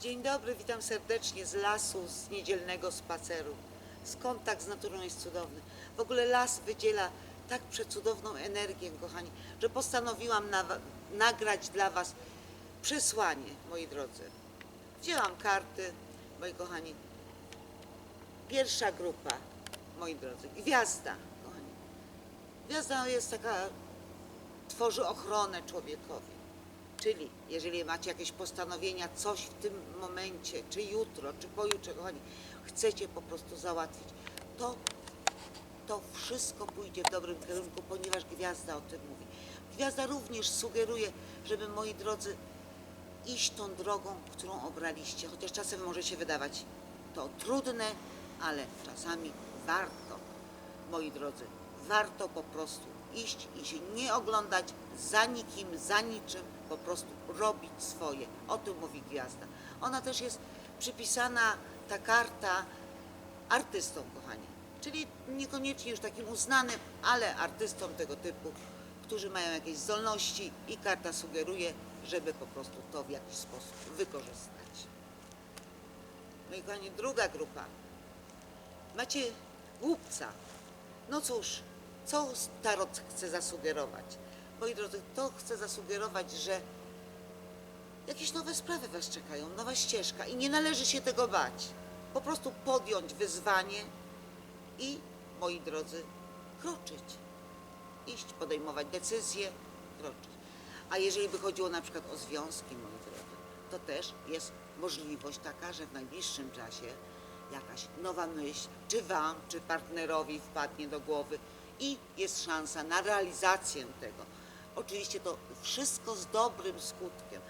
Dzień dobry, witam serdecznie z lasu, z niedzielnego spaceru. Z kontakt z naturą jest cudowny. W ogóle las wydziela tak przecudowną energię, kochani, że postanowiłam na, nagrać dla Was przesłanie, moi drodzy. Wzięłam karty, moi kochani. Pierwsza grupa, moi drodzy, gwiazda, kochani. Gwiazda jest taka, tworzy ochronę człowiekowi. Czyli jeżeli macie jakieś postanowienia, coś w tym momencie, czy jutro, czy pojutrze, kochani, chcecie po prostu załatwić, to, to wszystko pójdzie w dobrym kierunku, ponieważ gwiazda o tym mówi. Gwiazda również sugeruje, żeby, moi drodzy, iść tą drogą, którą obraliście, chociaż czasem może się wydawać to trudne, ale czasami warto, moi drodzy, warto po prostu iść i się nie oglądać za nikim, za niczym, po prostu robić swoje. O tym mówi gwiazda. Ona też jest przypisana, ta karta, artystom, kochani. Czyli niekoniecznie już takim uznanym, ale artystom tego typu, którzy mają jakieś zdolności i karta sugeruje, żeby po prostu to w jakiś sposób wykorzystać. No i kochani, druga grupa. Macie głupca. No cóż, co Tarot chce zasugerować? Moi drodzy, to chce zasugerować, że jakieś nowe sprawy Was czekają, nowa ścieżka i nie należy się tego bać. Po prostu podjąć wyzwanie i, moi drodzy, kroczyć. Iść, podejmować decyzje, kroczyć. A jeżeli by chodziło na przykład o związki, moi drodzy, to też jest możliwość taka, że w najbliższym czasie jakaś nowa myśl, czy Wam, czy partnerowi wpadnie do głowy i jest szansa na realizację tego. Oczywiście to wszystko z dobrym skutkiem,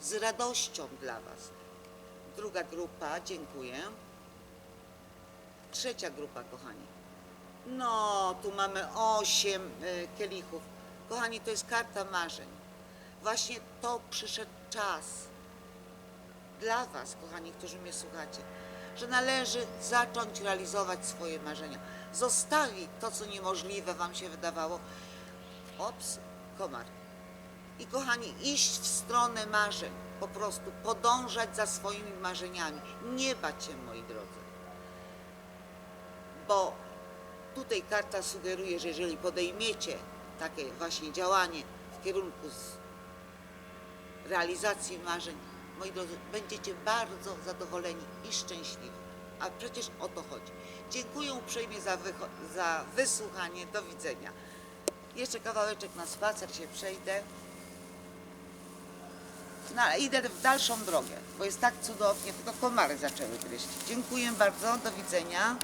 z radością dla Was. Druga grupa, dziękuję. Trzecia grupa, kochani. No, tu mamy osiem y, kielichów. Kochani, to jest karta marzeń. Właśnie to przyszedł czas dla Was, kochani, którzy mnie słuchacie, że należy zacząć realizować swoje marzenia. Zostawić to, co niemożliwe Wam się wydawało. Ops, komar. I kochani, iść w stronę marzeń, po prostu podążać za swoimi marzeniami. Nie bać się, moi drodzy. Bo tutaj karta sugeruje, że jeżeli podejmiecie takie właśnie działanie w kierunku realizacji marzeń, moi drodzy, będziecie bardzo zadowoleni i szczęśliwi. A przecież o to chodzi. Dziękuję uprzejmie za, za wysłuchanie. Do widzenia. Jeszcze kawałeczek na spacer się przejdę. Ale idę w dalszą drogę, bo jest tak cudownie, tylko komary zaczęły gryźć. Dziękuję bardzo, do widzenia.